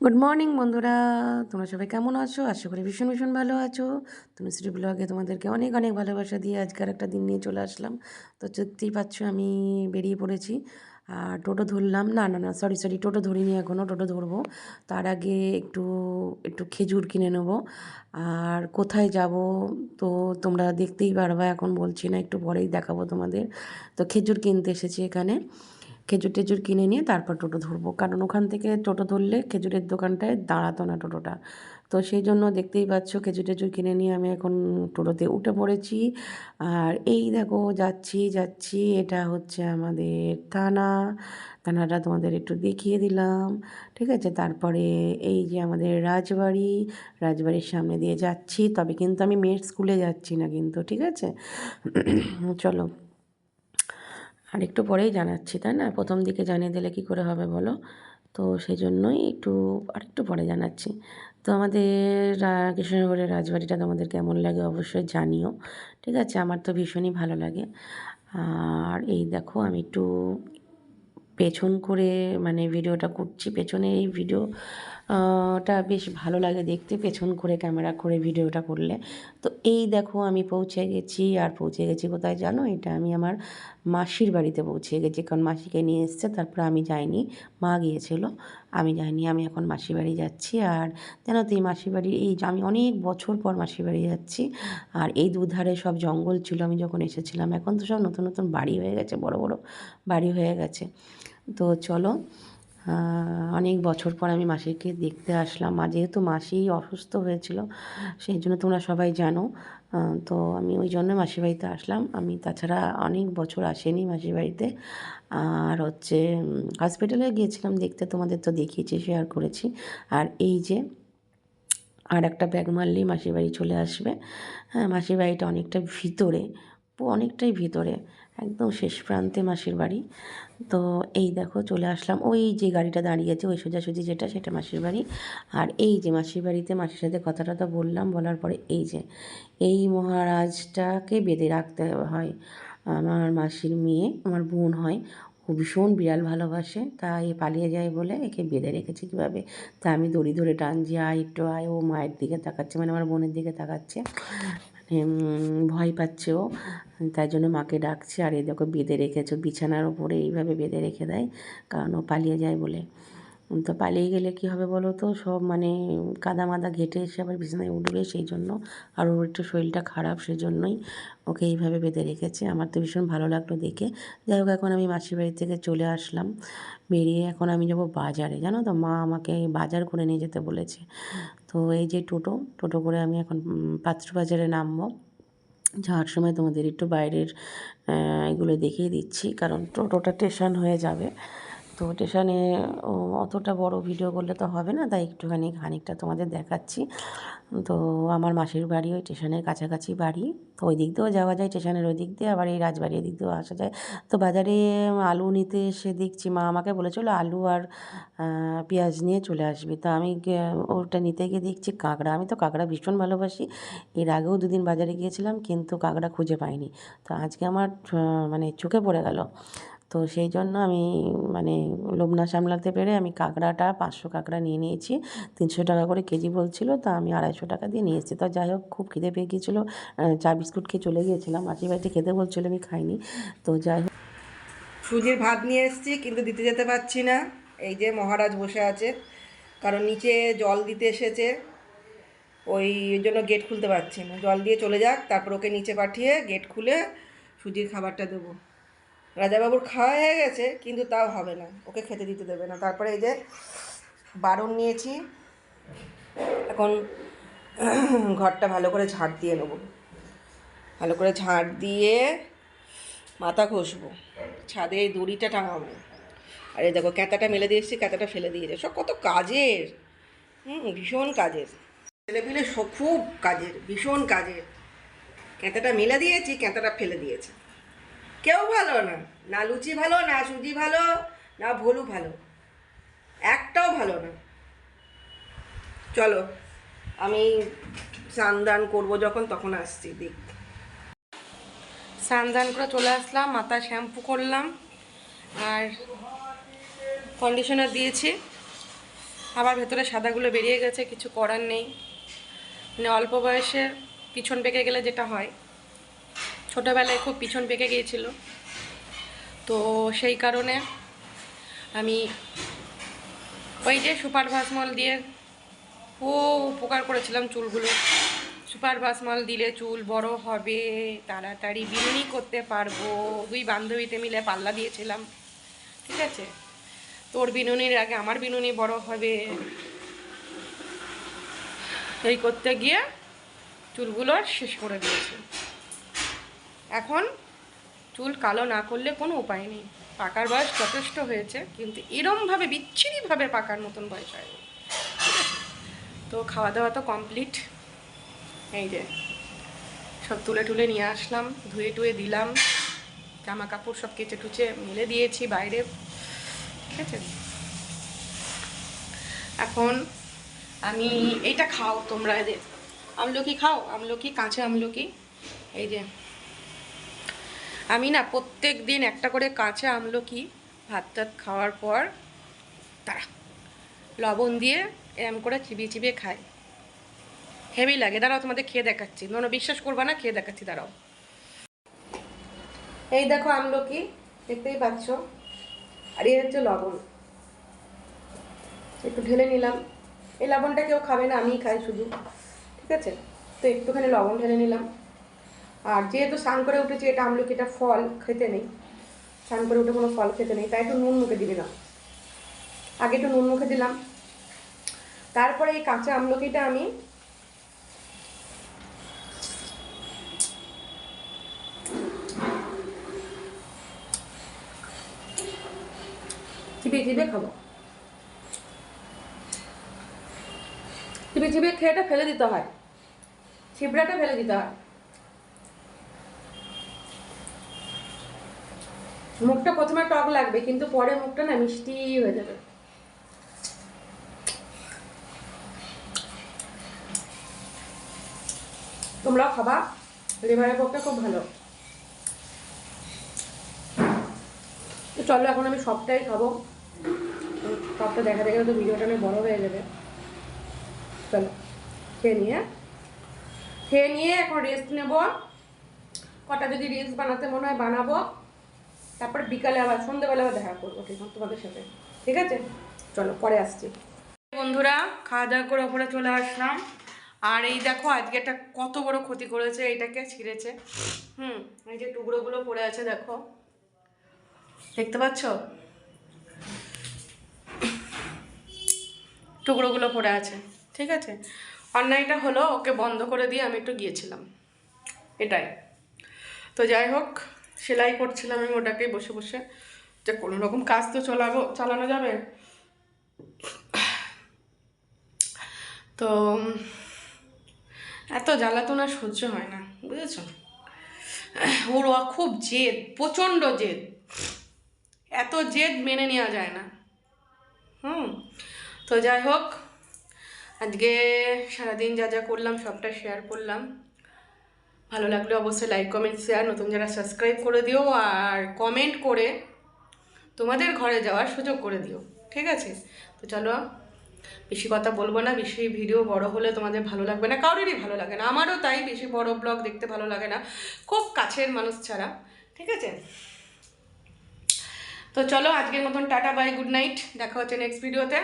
Good morning বন্ধুরা। তোমরা সবাই কেমন আছো? আশা করি ভীষণ ভীষণ ভালো আছো। তুমি শ্রী ব্লগে তোমাদেরকে অনেক অনেক ভালোবাসা দিয়ে আজকের একটা দিন নিয়ে চলে আসলাম। তো দেখতেই পাচ্ছ, আমি বেরিয়ে পড়েছি। আর টোটো ধরলাম। না না না সরি সরি টোটো ধরিনি এখনও টোটো ধরবো। তার আগে একটু একটু খেজুর কিনে নেব। আর কোথায় যাব? তো তোমরা দেখতেই পারবা, এখন বলছি না, একটু পরেই দেখাবো তোমাদের। তো খেজুর কিনতে এসেছি এখানে। খেজুর টেজুর কিনে নিয়ে তারপর টোটো ধরবো। কারণ ওখান থেকে টোটো ধরলে খেজুরের দোকানটায় দাঁড়াতো না টোটোটা। তো সেই জন্য দেখতেই পাচ্ছ খেজুর টেজুর কিনে নিয়ে আমি এখন টোটোতে উঠে পড়েছি। আর এই দেখো, যাচ্ছি যাচ্ছি, এটা হচ্ছে আমাদের থানা। থানাটা তোমাদের একটু দেখিয়ে দিলাম, ঠিক আছে? তারপরে এই যে আমাদের রাজবাড়ি, রাজবাড়ির সামনে দিয়ে যাচ্ছি। তবে কিন্তু আমি মেয়ের স্কুলে যাচ্ছি না কিন্তু, ঠিক আছে? চলো। আর একটু পরেই জানাচ্ছি, তাই না? প্রথম দিকে জানিয়ে দিলে কি করে হবে বলো? তো সেই জন্যই একটু, আরেকটু পরে জানাচ্ছি। তো আমাদের কৃষ্ণনগরের রাজবাড়িটা তোমাদের কেমন লাগে অবশ্যই জানিও, ঠিক আছে? আমার তো ভীষণই ভালো লাগে। আর এই দেখো, আমি একটু পেছন করে মানে ভিডিওটা করছি, পেছনে এই ভিডিও টা বেশ ভালো লাগে দেখতে, পেছন করে ক্যামেরা করে ভিডিওটা করলে। তো এই দেখো আমি পৌঁছে গেছি, আর পৌঁছে গেছি কোথায় জানো? এটা আমি আমার মাসির বাড়িতে পৌঁছে গেছি, কারণ মাসিকে নিয়ে এসছে, তারপর আমি যাইনি। মা গিয়েছিল, আমি যাইনি, আমি এখন মাসির বাড়ি যাচ্ছি। আর জানো তো, এই মাসির বাড়ি, এই আমি অনেক বছর পর মাসির বাড়ি যাচ্ছি। আর এই দুধারে সব জঙ্গল ছিল, আমি যখন এসেছিলাম, এখন তো সব নতুন নতুন বাড়ি হয়ে গেছে, বড় বড় বাড়ি হয়ে গেছে। তো চলো অনেক বছর পর আমি মাসিকে দেখতে আসলাম। মা যেহেতু মাসি অসুস্থ হয়েছিল, সেই জন্য তোমরা সবাই জানো। তো আমি ওই জন্য মাসির বাড়িতে আসলাম। আমি তাছাড়া অনেক বছর আসেনি মাসির বাড়িতে। আর হচ্ছে হসপিটালে গিয়েছিলাম দেখতে, তোমাদের তো দেখিয়েছি শেয়ার করেছি। আর এই যে, আর একটা ব্যাগ মারলেই মাসির বাড়ি চলে আসবে। হ্যাঁ মাসির বাড়িটা অনেকটা ভিতরে, অনেকটাই ভিতরে। একদম শেষ প্রান্তে মাসির বাড়ি। তো এই দেখো চলে আসলাম। ওই যে গাড়িটা দাঁড়িয়ে আছে, ওই সোজাসুজি যেটা, সেটা মাসির বাড়ি। আর এই যে মাসির বাড়িতে মাসির সাথে কথা টথা বললাম, বলার পরে এই যে, এই মহারাজটাকে বেঁধে রাখতে হয়। আমার মাসির মেয়ে, আমার বোন হয়। ও ভীষণ বিড়াল ভালোবাসে, তাই এ পালিয়ে যায় বলে একে বেঁধে রেখেছে কীভাবে? তা আমি দড়ি ধরে টানছি, আয় একটু আয়, ও মায়ের দিকে তাকাচ্ছে মানে আমার বোনের দিকে তাকাচ্ছে। ভয় পাচ্ছে ও তাই জন্য মাকে ডাকছে, আর এই দেখো বেঁধে রেখেছো, বিছানার ওপরে এইভাবে বেঁধে রেখে দেয়, কারণ ও পালিয়ে যায় বলে। তো পালিয়ে গেলে কি হবে বলো তো সব মানে কাদা মাদা ঘেটে এসে আবার বিছানায় উঠবে সেই জন্য আর ওর একটু শরীরটা খারাপ সেই জন্যই ওকে এইভাবে বেঁধে রেখেছে। আমার তো ভীষণ ভালো লাগল দেখে। যাই হোক, এখন আমি মাসির বাড়ি থেকে চলে আসলাম। বেরিয়ে এখন আমি যাব বাজারে। জানো তো, মা আমাকে বাজার করে নিয়ে যেতে বলেছে। তো এই যে টোটো টোটো করে আমি এখন পাত্র বাজারে নামবো। যাওয়ার সময় তোমাদের একটু বাইরের এগুলো দেখিয়ে দিচ্ছি। কারণ টোটোটা স্টেশন হয়ে যাবে। তো স্টেশনে অতটা বড় ভিডিও করলে তো হবে না। তাই একটুখানি খানিকটা তোমাদের দেখাচ্ছি। তো, আমার মাসির বাড়ি ওই স্টেশনের কাছাকাছি বাড়ি। তো ওই দিক দিয়েও যাওয়া যায়, স্টেশনের ওই দিক দিয়ে। আবার এই রাজবাড়ি দিক দিয়েও আসা যায়। তো বাজারে আলু নিতে এসে দেখছি, মা আমাকে বলেছিল আলু আর পেঁয়াজ নিয়ে চলে আসবি। তো আমি ওটা নিতে গিয়ে দেখছি কাঁকড়া। আমি তো কাঁকড়া ভীষণ ভালোবাসি। এর আগেও দুদিন বাজারে গিয়েছিলাম, কিন্তু কাঁকড়া খুঁজে পাইনি। তো আজকে আমার মানে চোখে পড়ে গেল। তো সেই জন্য আমি মানে লোভ না সামলাতে পেরে আমি কাঁকড়াটা, পাঁচশো কাঁকড়া নিয়ে নিয়েছি। তিনশো টাকা করে কেজি বলছিল, তা আমি আড়াইশো টাকা দিয়ে নিয়ে এসেছি। তো যাই হোক, খুব খিদে পেয়ে গিয়েছিল। চা বিস্কুট খেয়ে চলে গিয়েছিলাম। মাসির বাড়িতে খেতে বলছিল, আমি খাইনি। তো যাই হোক। সুজির ভাত নিয়ে এসেছি, কিন্তু দিতে যেতে পারছি না। এই যে মহারাজ বসে আছে, কারণ নিচে জল দিতে এসেছে। ওই জন্য গেট খুলতে পারছি না। জল দিয়ে চলে যাক, তারপর ওকে নিচে পাঠিয়ে গেট খুলে সুজির খাবারটা দেবো। রাজাবাবুর খাওয়া হয়ে গেছে, কিন্তু তাও হবে না। ওকে খেতে দিতে দেবে না। তারপরে এই যে বারণ নিয়েছি, এখন ঘরটা ভালো করে ঝাড় দিয়ে নেব। ভালো করে ঝাড় দিয়ে মাথা ঘষবো। ছাদে এই দড়িটা টাঙাবো। আর এই দেখো, ক্যাঁতাটা মেলে দিয়ে এসেছি, ক্যাঁতাটা ফেলে দিয়েছে সব কত কাজের। হুম, ভীষণ কাজের। ছেলেপিলে সব, খুব কাজের, ভীষণ কাজের। ক্যাঁতাটা মেলে দিয়েছি, ক্যাঁতাটা ফেলে দিয়েছে। কেউ ভালো না। না লুচি ভালো, না সুজি ভালো, না ভলু ভালো। একটাও ভালো না। চলো, আমি স্নান দান করব যখন, তখন আসছি, দেখ। স্নান দান করে চলে আসলাম, মাথা শ্যাম্পু করলাম, আর কন্ডিশনার দিয়েছি। আবার ভেতরে সাদাগুলো বেরিয়ে গেছে, কিছু করার নেই। মানে অল্প বয়সে পিছন পেকে গেলে যেটা হয়। ছোটোবেলায় খুব পিছন পেকে গিয়েছিল। তো সেই কারণে আমি ওই যে সুপার ভাসমল দিয়ে খুব উপকার করেছিলাম চুলগুলো। সুপার ভাসমল দিলে চুল বড় হবে, তাড়াতাড়ি বিনুনি করতে পারব। দুই বান্ধবীতে মিলে পাল্লা দিয়েছিলাম, ঠিক আছে? তোর বিনুনির আগে আমার বিনুনি বড় হবে। এই করতে গিয়ে চুলগুলো শেষ করে দিয়েছে। এখন চুল কালো না করলে কোনো উপায় নেই। পাকার বয়স যথেষ্ট হয়েছে, কিন্তু এরমভাবে, বিচ্ছিরিভাবে পাকার মতন বয়স আছে? তো খাওয়া দাওয়া তো কমপ্লিট এই যে, সব তুলে টুলে নিয়ে আসলাম, ধুয়ে টুয়ে দিলাম। জামা কাপড় সব কেচে টুচে মেলে দিয়েছি বাইরে। ঠিক আছে এখন আমি, এইটা খাও তোমরা এদের আমলকি খাও, আমলকি, কাঁচা আমলকি। এই যে আমি না প্রত্যেক দিন একটা করে কাঁচা আমলকি ভাত টাত খাওয়ার পর তারা লবণ দিয়ে এরম করে চিবিয়ে চিবিয়ে খাই। হেভি লাগে। দাঁড়াও, তোমাদের খেয়ে দেখাচ্ছি। কোনো বিশ্বাস করবা না, খেয়ে দেখাচ্ছি, দাঁড়াও। এই দেখো আমলকি, দেখতেই পাচ্ছ। আর এ হচ্ছে লবণ। একটু ঢেলে নিলাম। এই লবণটা কেউ খাবে না, আমিই খাই শুধু। ঠিক আছে? তো একটুখানি লবণ ঢেলে নিলাম। আর যেহেতু স্নান করে উঠেছি, এটা আমলকিটা ফল খেতে নেই। স্নান করে উঠে কোনো ফল খেতে নেই, তাই একটু নুন মুখে দিবি না আগে একটু নুন মুখে দিলাম। তারপরে এই কাঁচা আমলকিটা আমি চিবিয়ে চিবিয়ে খাব। চিবিয়ে চিবিয়ে খেয়েটা ফেলে দিতে হয়। ছিবড়াটা ফেলে দিতে হয়। মুখটা প্রথমে টক লাগবে, কিন্তু পরে মুখটা না মিষ্টি হয়ে যাবে। তোমরাও খাবা লিভারের পক্ষে খুব ভালো। তো চলো, এখন আমি সবটাই খাব। সবটা দেখা দেখে তো ভিডিওটা অনেক বড় হয়ে যাবে। চলো, খেয়ে নিয়ে। খেয়ে নিয়ে এখন রেস্ট নেব। কটা যদি রিলস বানাতে মনে হয় বানাবো। তারপর বিকালে আবার, সন্ধ্যেবেলা আবার দেখা করব, ঠিক তোমাদের সাথে। ঠিক আছে? চলো, পরে আসছি। বন্ধুরা, খাওয়া দাওয়া করে ওপরে চলে আসলাম। আর এই দেখো, আজকে একটা কত বড় ক্ষতি করেছে এইটাকে ছিঁড়েছে। হুম, এই যে টুকরোগুলো পড়ে আছে, দেখো। দেখতে পাচ্ছ? টুকরোগুলো পড়ে আছে, ঠিক আছে? অন্যায়টা হলো, ওকে বন্ধ করে দিয়ে আমি একটু গিয়েছিলাম। এটাই। তো যাই হোক সেলাই করছিলাম আমি ওটাকেই বসে বসে। যে কোনো রকম কাজ তো চলাবো, চালানো যাবে। তো এত জ্বালাতন আর সহ্য হয় না, বুঝেছ? ওর খুব জেদ, প্রচণ্ড জেদ। এত জেদ মেনে নেওয়া যায় না। হুম, তো যাই হোক, আজকে সারাদিন যা যা করলাম সবটা শেয়ার করলাম। ভালো লাগলে অবশ্যই লাইক কমেন্ট শেয়ার নতুন যারা সাবস্ক্রাইব করে দিও আর কমেন্ট করে তোমাদের ঘরে যাওয়ার সুযোগ করে দিও, ঠিক আছে? তো চলো, বেশি কথা বলব না, বেশি ভিডিও বড় হলে তোমাদের ভালো লাগবে না, কারোরই ভালো লাগে না, আমারও তাই বেশি বড় ব্লগ দেখতে ভালো লাগে না, খুব কাছের মানুষ ছাড়া, ঠিক আছে? তো চলো, আজকের মতন টাটা বাই গুড নাইট দেখা হচ্ছে নেক্সট ভিডিওতে